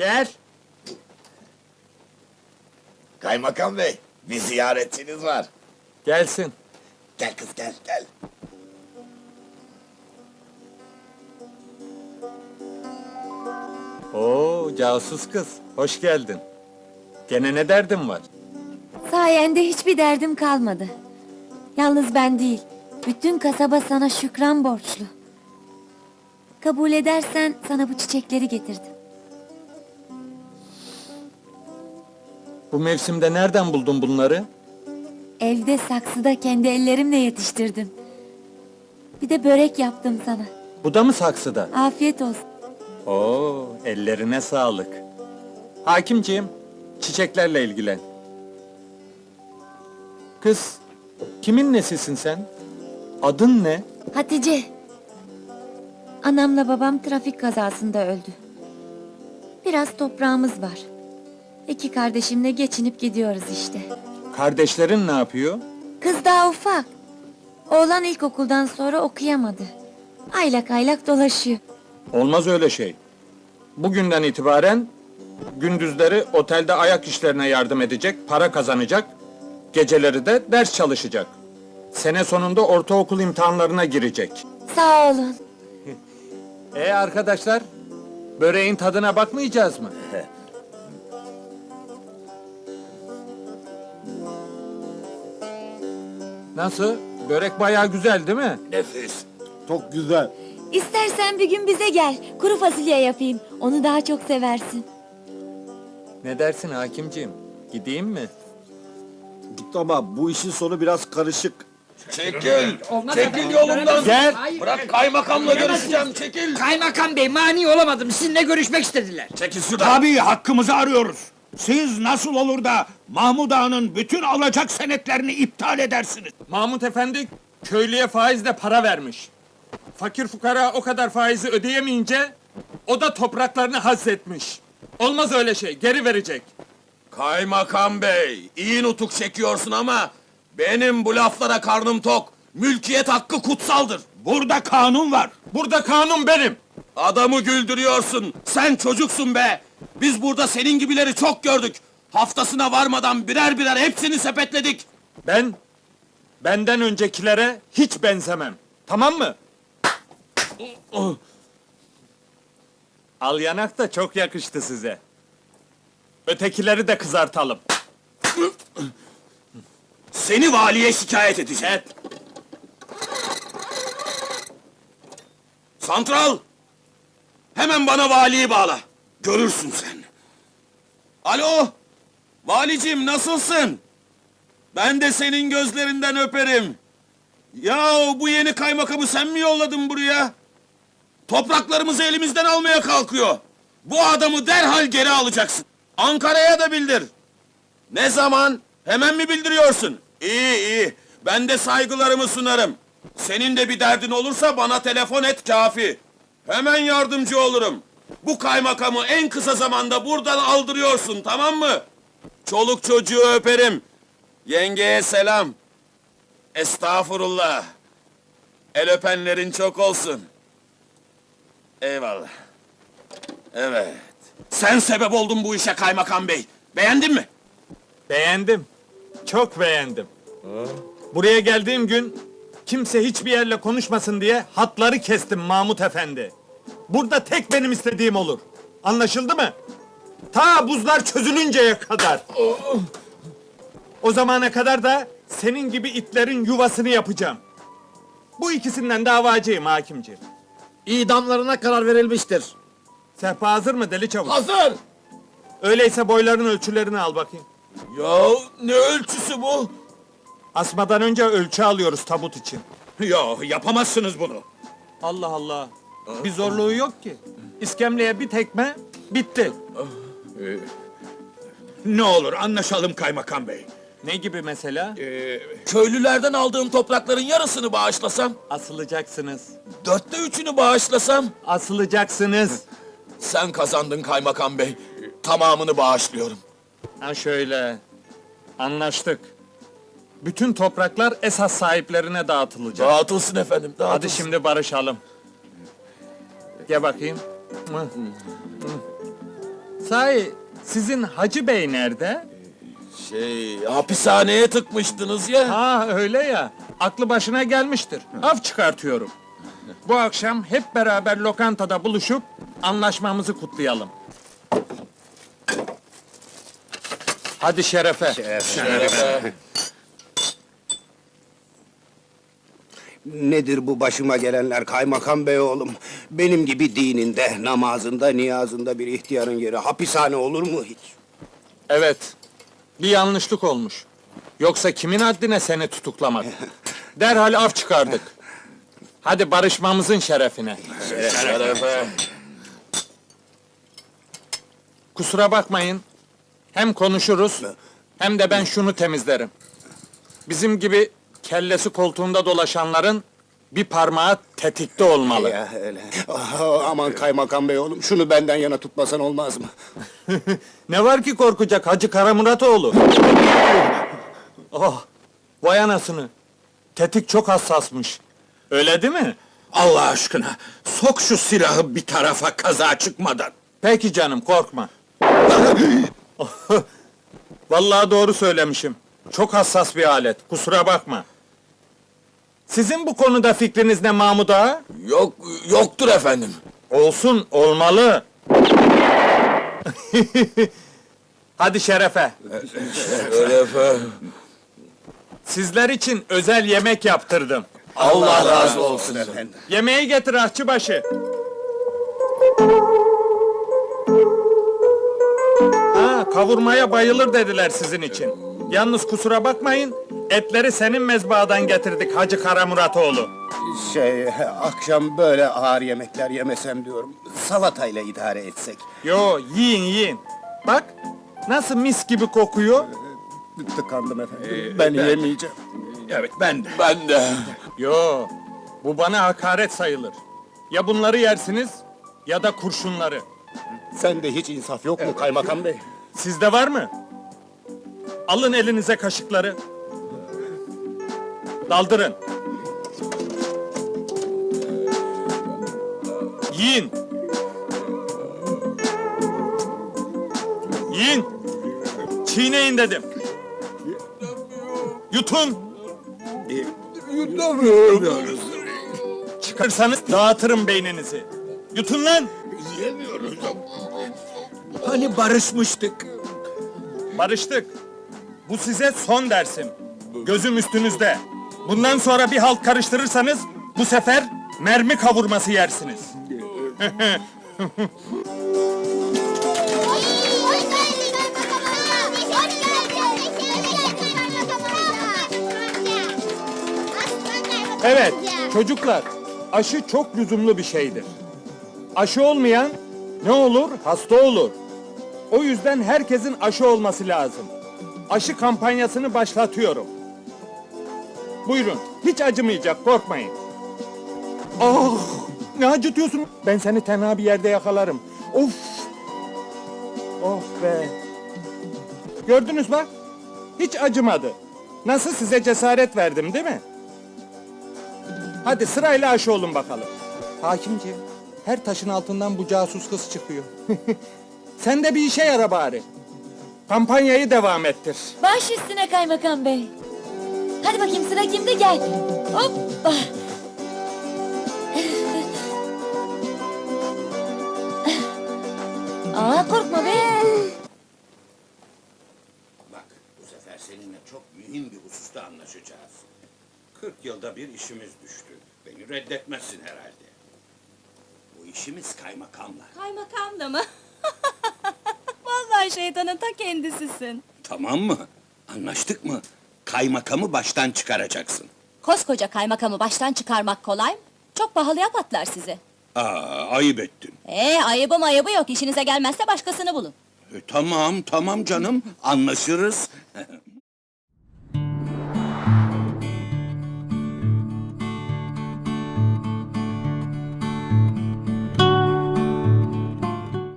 Gel. Kaymakam bey, bir ziyaretçiniz var. Gelsin. Gel kız gel gel. Oo casus kız. Hoş geldin. Gene ne derdin var? Sayende hiçbir derdim kalmadı. Yalnız ben değil, bütün kasaba sana şükran borçlu. Kabul edersen sana bu çiçekleri getirdim. Bu mevsimde nereden buldun bunları? Evde saksıda kendi ellerimle yetiştirdim. Bir de börek yaptım sana. Bu da mı saksıda? Afiyet olsun. Oo, ellerine sağlık. Hakimciğim, çiçeklerle ilgilen. Kız, kimin nesisin sen? Adın ne? Hatice. Anamla babam trafik kazasında öldü. Biraz toprağımız var. İki kardeşimle geçinip gidiyoruz işte. Kardeşlerin ne yapıyor? Kız daha ufak. Oğlan ilkokuldan sonra okuyamadı. Aylak aylak dolaşıyor. Olmaz öyle şey. Bugünden itibaren gündüzleri otelde ayak işlerine yardım edecek, para kazanacak, geceleri de ders çalışacak. Sene sonunda ortaokul imtihanlarına girecek. Sağ olun. E arkadaşlar, böreğin tadına bakmayacağız mı? Nasıl? Börek bayağı güzel değil mi? Nefis. Çok güzel. İstersen bir gün bize gel. Kuru fasulye yapayım. Onu daha çok seversin. Ne dersin hakimciğim? Gideyim mi? Git ama bu işin sonu biraz karışık. Çekil. Çekil yolumdan. Gel. Bırak kaymakamla görüşeceğim çekil. Kaymakam bey mani olamadım. Sizinle görüşmek istediler. Çekil şuradan. Tabii hakkımızı arıyoruz. Siz nasıl olur da Mahmud Ağa'nın bütün alacak senetlerini iptal edersiniz? Mahmut Efendi köylüye faizle para vermiş. Fakir fukara o kadar faizi ödeyemeyince o da topraklarını hazzetmiş. Olmaz öyle şey, geri verecek. Kaymakam bey, iyi nutuk çekiyorsun ama benim bu laflara karnım tok. Mülkiyet hakkı kutsaldır. Burada kanun var. Burada kanun benim. Adamı güldürüyorsun. Sen çocuksun be. Biz burada senin gibileri çok gördük. Haftasına varmadan birer birer hepsini sepetledik. Ben benden öncekilere hiç benzemem. Tamam mı? Al yanak da çok yakıştı size. Ötekileri de kızartalım. Seni valiye şikayet edeceğim. Et. Santral! Hemen bana valiyi bağla. Görürsün sen. Alo! Valicim nasılsın? Ben de senin gözlerinden öperim. Ya bu yeni kaymakamı sen mi yolladın buraya? Topraklarımızı elimizden almaya kalkıyor. Bu adamı derhal geri alacaksın. Ankara'ya da bildir. Ne zaman? Hemen mi bildiriyorsun? İyi iyi. Ben de saygılarımı sunarım. Senin de bir derdin olursa bana telefon et kafi. Hemen yardımcı olurum. Bu kaymakamı en kısa zamanda buradan aldırıyorsun tamam mı? Çoluk çocuğu öperim. Yengeye selam. Estağfurullah. El öpenlerin çok olsun. Eyvallah. Evet. Sen sebep oldun bu işe kaymakam bey. Beğendin mi? Beğendim. Çok beğendim. Buraya geldiğim gün kimse hiçbir yerle konuşmasın diye hatları kestim Mahmut Efendi. Burada tek benim istediğim olur. Anlaşıldı mı? Ta buzlar çözülünceye kadar. O zamana kadar da senin gibi itlerin yuvasını yapacağım. Bu ikisinden davacıyım hakimciğim. İdamlarına karar verilmiştir. Sehpa hazır mı deli çavuş? Hazır. Öyleyse boyların ölçülerini al bakayım. Ya ne ölçüsü bu? Asmadan önce ölçü alıyoruz tabut için. Yo yapamazsınız bunu. Allah Allah. Bir zorluğu yok ki. İskemleye bir tekme, bitti. Ne olur anlaşalım kaymakam bey. Ne gibi mesela? Köylülerden aldığım toprakların yarısını bağışlasam, Asılacaksınız. dörtte üçünü bağışlasam, Asılacaksınız. sen kazandın kaymakam bey. Tamamını bağışlıyorum. Ha şöyle. Anlaştık. Bütün topraklar esas sahiplerine dağıtılacak. Dağıtılsın efendim, dağıtılsın. Hadi şimdi barışalım. Gel bakayım. Sahi sizin Hacı Bey nerede? Şey, hapishaneye tıkmıştınız ya. Ha öyle ya. Aklı başına gelmiştir. Af çıkartıyorum. Bu akşam hep beraber lokantada buluşup anlaşmamızı kutlayalım. Hadi şerefe. Şerefe. Nedir bu başıma gelenler kaymakam bey oğlum? Benim gibi dininde, namazında, niyazında bir ihtiyarın yeri hapishane olur mu hiç? Evet. Bir yanlışlık olmuş. Yoksa kimin haddine seni tutuklamak? Derhal af çıkardık. Hadi barışmamızın şerefine. Şerefe. Kusura bakmayın. Hem konuşuruz hem de ben şunu temizlerim. Bizim gibi kellesi koltuğunda dolaşanların bir parmağı tetikte olmalı. Ya öyle. Ah, aman kaymakam bey oğlum, şunu benden yana tutmasan olmaz mı? Ne var ki korkacak Hacı Karamuratoğlu? oh, vay anasını. Tetik çok hassasmış. Öyle değil mi? Allah aşkına, sok şu silahı bir tarafa kaza çıkmadan. Peki canım korkma. Vallahi doğru söylemişim. Çok hassas bir alet. Kusura bakma. Sizin bu konuda fikriniz ne Mahmud Ağa? Yok, yoktur efendim. Olsun, olmalı. Hadi şerefe. Şerefe. Sizler için özel yemek yaptırdım. Allah razı olsun. efendim. Yemeği getir ahçıbaşı. Ha, kavurmaya bayılır dediler sizin için. Yalnız kusura bakmayın, etleri senin mezbahadan getirdik Hacı Karamuratoğlu. Şey, akşam böyle ağır yemekler yemesem diyorum. Salatayla idare etsek. Yo, yiyin yiyin. Bak, nasıl mis gibi kokuyor. Tıkandım efendim. ben, yemeyeceğim. Evet, ben de. Ben de. Yo, bu bana hakaret sayılır. Ya bunları yersiniz, ya da kurşunları. Sende hiç insaf yok mu kaymakam bey? Sizde var mı? Alın elinize kaşıkları. Daldırın. Yiyin. Yiyin. Çiğneyin dedim. Yutun. Yutamıyoruz. Çıkarsanız dağıtırım beyninizi. Yutun lan. Yemiyoruz. Hani barışmıştık. Barıştık. Bu size son dersim. Gözüm üstünüzde. Bundan sonra bir halt karıştırırsanız bu sefer mermi kavurması yersiniz. Evet, çocuklar, aşı çok lüzumlu bir şeydir. Aşı olmayan ne olur? Hasta olur. O yüzden herkesin aşı olması lazım. Aşı kampanyasını başlatıyorum. Buyurun, hiç acımayacak, korkmayın. Ah, ne acıtıyorsun? Ben seni tenha bir yerde yakalarım. Of! Oh be! Gördünüz bak, hiç acımadı. Nasıl size cesaret verdim değil mi? Hadi sırayla aşı olun bakalım. Hakimciğim, her taşın altından bu casus kız çıkıyor. Sen de bir işe yara bari. Kampanyayı devam ettir. Baş üstüne kaymakam bey. Hadi bakayım sıra kimde gel. Hoppa. Aa korkma be. Bak, bu sefer seninle çok mühim bir hususta anlaşacağız. 40 yılda bir işimiz düştü. Beni reddetmezsin herhalde. Bu işimiz kaymakamla. Kaymakamla mı? Vallahi şeytanın ta kendisisin. Tamam mı? Anlaştık mı? Kaymakamı baştan çıkaracaksın. Koskoca kaymakamı baştan çıkarmak kolay mı? Çok pahalıya patlar sizi. Aa, ayıp ettin. Ee ayıbı mayıbı yok. İşinize gelmezse başkasını bulun. E, tamam, tamam canım. Anlaşırız.